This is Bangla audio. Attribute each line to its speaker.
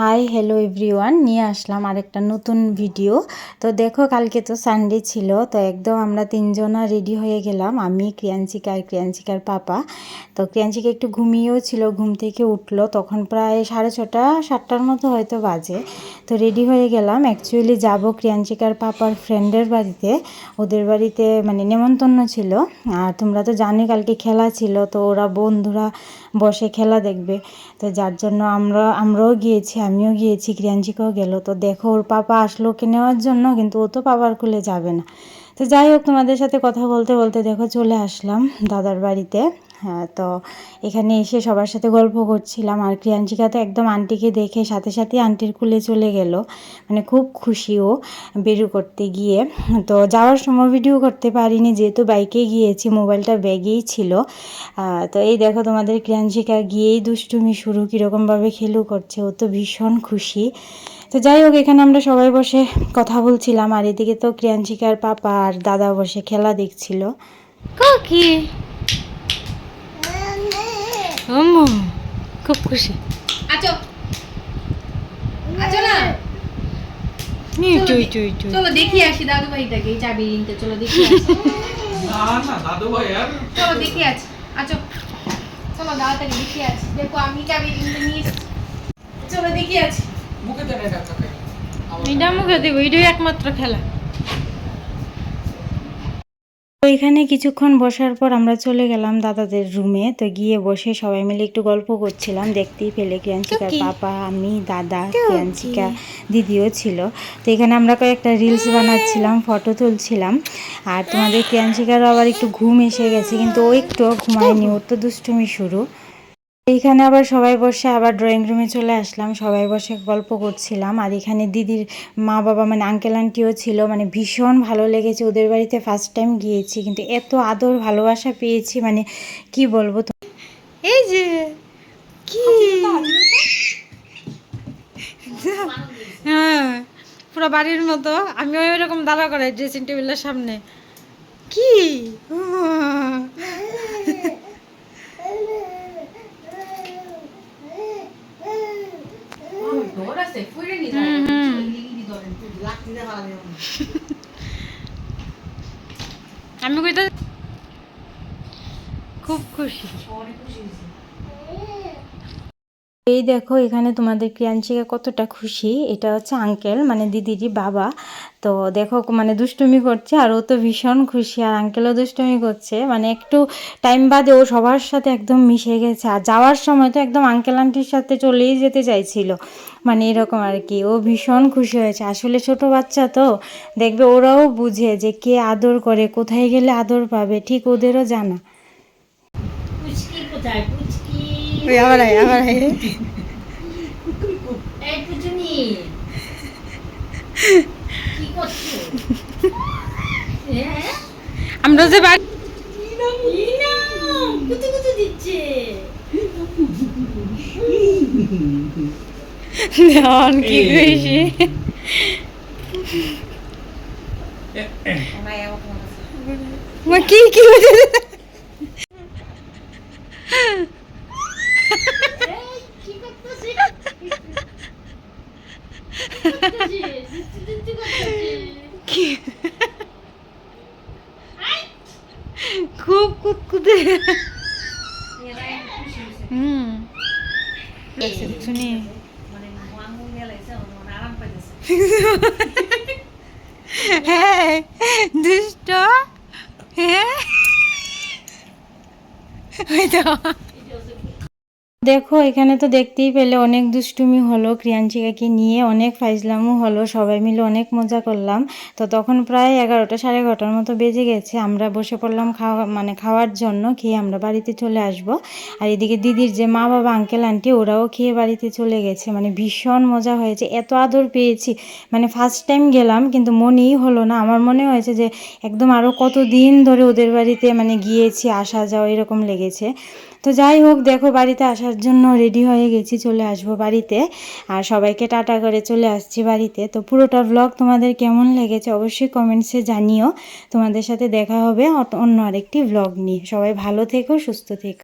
Speaker 1: হাই হ্যালো এভরিওয়ান নিয়ে আসলাম আরেকটা নতুন ভিডিও তো দেখো, কালকে তো সানডে ছিল, তো একদম আমরা তিনজনা রেডি হয়ে গেলাম। আমি ক্রিয়াঞ্চিকা আর ক্রিয়াঞ্চিকার পাপা। তো ক্রিয়াঞ্চিকা একটু ঘুমিয়েও ছিল, ঘুম থেকে উঠল। তখন প্রায় সাড়ে ছটা, সাতটার মতো হয়তো বাজে। তো রেডি হয়ে গেলাম। অ্যাকচুয়ালি যাব ক্রিয়াঞ্চিকার পাপার ফ্রেন্ডের বাড়িতে। ওদের বাড়িতে মানে নেমন্তন্ন ছিল। আর তোমরা তো জানি কালকে খেলা ছিল। তো ওরা বন্ধুরা বসে খেলা দেখবে। তো যার জন্য আমরা, আমরাও গিয়েছি, আমিও গিয়েছি ক্রিয়াঞ্চিকাও গেল। তো দেখো ওর পাপা আসলো ওকে নেওয়ার জন্য, কিন্তু ও তো পাপার খুলে যাবে না। তো যাই হোক, তোমাদের সাথে কথা বলতে বলতে দেখো চলে আসলাম দাদার বাড়িতে। তো এখানে এসে সবার সাথে গল্প করছিলাম আর ক্রিয়াঞ্চিকা তো একদম আন্টিকে দেখে সাথে সাথে আন্টির কুলে চলে গেল। মানে খুব খুশি ও বেরু করতে গিয়ে। তো যাওয়ার সময় ভিডিও করতে পারিনি, যেহেতু বাইকে গিয়েছি মোবাইলটা ব্যাগেই ছিল। তো এই দেখো তোমাদের ক্রিয়াঞ্চিকা গিয়েই দুষ্টুমি শুরু, কীরকমভাবে খেলু করছে, ও তো ভীষণ খুশি। তো যাই হোক, এখানে আমরা সবাই বসে কথা বলছিলাম, আর এদিকে তো ক্রিয়াঞ্চিকার পাপা আর দাদা বসে খেলা দেখছিল।
Speaker 2: কি? আম্মু খুব খুশি।
Speaker 3: আচো আচো না।
Speaker 2: ইটু ইটু ইটু
Speaker 3: চলো দেখি আসি দাদু ভাইটাকে চাবি রিংটা চলো দেখি আসি।
Speaker 4: না না দাদু ভাই আর
Speaker 3: চলো দেখি আছি আচো চলো দাদাটাকে দেখি আছি দেখো আমি চাবি নিয়ে। চলো দেখি আছি
Speaker 4: মুখে দেন এটা কাকে
Speaker 2: মুখে দিব এটাই একমাত্র খেলা।
Speaker 1: এখানে কিছুক্ষণ বসার পর আমরা চলে গেলাম দাদাদের রুমে তো গিয়ে বসে সবাই মিলে একটু গল্প করছিলাম। দেখতেই পেলে ক্রিয়াঞ্চিকার পাপা আমি দাদা ক্রিয়াঞ্চিকা দিদিও ছিল। তো এখানে আমরা কয়েকটা রিলস বানাচ্ছিলাম ফটো তুলছিলাম। আর তোমাদের ক্রিয়াঞ্চিকারও আবার একটু ঘুম এসে গেছে কিন্তু ও একটু ঘুমায়নি। ওর তো দুষ্টুমি শুরু। এইখানে আবার সবাই বসে আবার ড্রয়িং রুমে চলে আসলাম। সবাই বসে গল্প করছিলাম। আর এখানে দিদির মা বাবা মানে আঙ্কেল আন্টিও ছিল। মানে ভীষণ ভালো লেগেছে। ওদের বাড়িতে ফার্স্ট টাইম গিয়েছি। কিন্তু এত আদর ভালোবাসা পেয়েছি। মানে কি বলব তো?
Speaker 2: এই যে কি? হ্যাঁ পুরো বাড়ির মতো। আমি ওই রকম দাঁড়া করে ড্রেসিং টেবিলের সামনে। কি?
Speaker 3: আছে ফুইরে নি
Speaker 2: হুম, হুম। আমি কইতে খুব খুশি।
Speaker 1: এই দেখো, এখানে তোমাদের ক্রিয়াঞ্চিকা কতটা খুশি। এটা হচ্ছে আঙ্কেল মানে দিদিরই বাবা। তো দেখো মানে দুষ্টুমি করছে আর ও তো ভীষণ খুশি। আর আঙ্কেলও দুষ্টুমি করছে। মানে একটু টাইম বাদে ও সবার সাথে একদম মিশে গেছে। আর যাওয়ার সময় তো একদম আঙ্কেল আন্টির সাথে চলেই যেতে চাইছিল। মানে এরকম আর কি। ও ভীষণ খুশি হয়েছে। আসলে ছোট বাচ্চা তো। দেখবে ওরাও বুঝে যে কে আদর করে, কোথায় গেলে আদর পাবে, ঠিক ওদেরও জানা।
Speaker 2: ওই আবার আয় আবার আয়। আমরা যে বাড়ি দেওয়ান কি খুশি। মা কি কি হয়েছে খুব কুতকুতে। হুম। শুনি। হ্যাঁ দুষ্ট। হ্যাঁ। ওই তো।
Speaker 1: দেখো, এখানে তো দেখতেই পেলে অনেক দুষ্টুমি হলো ক্রিয়াঞ্চিকাকে নিয়ে, অনেক ফাইজলামও হলো, সবাই মিলে অনেক মজা করলাম। তো তখন প্রায় এগারোটা সাড়ে এগারোটার মতো বেজে গেছে, আমরা বসে পড়লাম খাওয়া মানে খাওয়ার জন্য, খেয়ে আমরা বাড়িতে চলে আসব। আর এদিকে দিদির যে মা বাবা, আঙ্কেল, আন্টি, ওরাও খেয়ে বাড়িতে চলে গেছে। মানে ভীষণ মজা হয়েছে, এত আদর পেয়েছি। মানে ফার্স্ট টাইম গেলাম, কিন্তু মনেই হলো না। আমার মনে হয়েছে যে, একদম আরও কত দিন ধরে ওদের বাড়িতে মানে গিয়েছি আসা যাওয়া এরকম লেগেছে। তো যাই হোক, দেখো বাড়িতে আসার জন্য রেডি হয়ে গেছি, চলে আসব বাড়িতে। আর সবাইকে টাটা করে চলে আসছি বাড়িতে। তো পুরোটা ব্লগ তোমাদের কেমন লেগেছে অবশ্যই কমেন্টসে জানিও। তোমাদের সাথে দেখা হবে অন্য আরেকটি ব্লগ নিয়ে। সবাই ভালো থেকো, সুস্থ থেকো।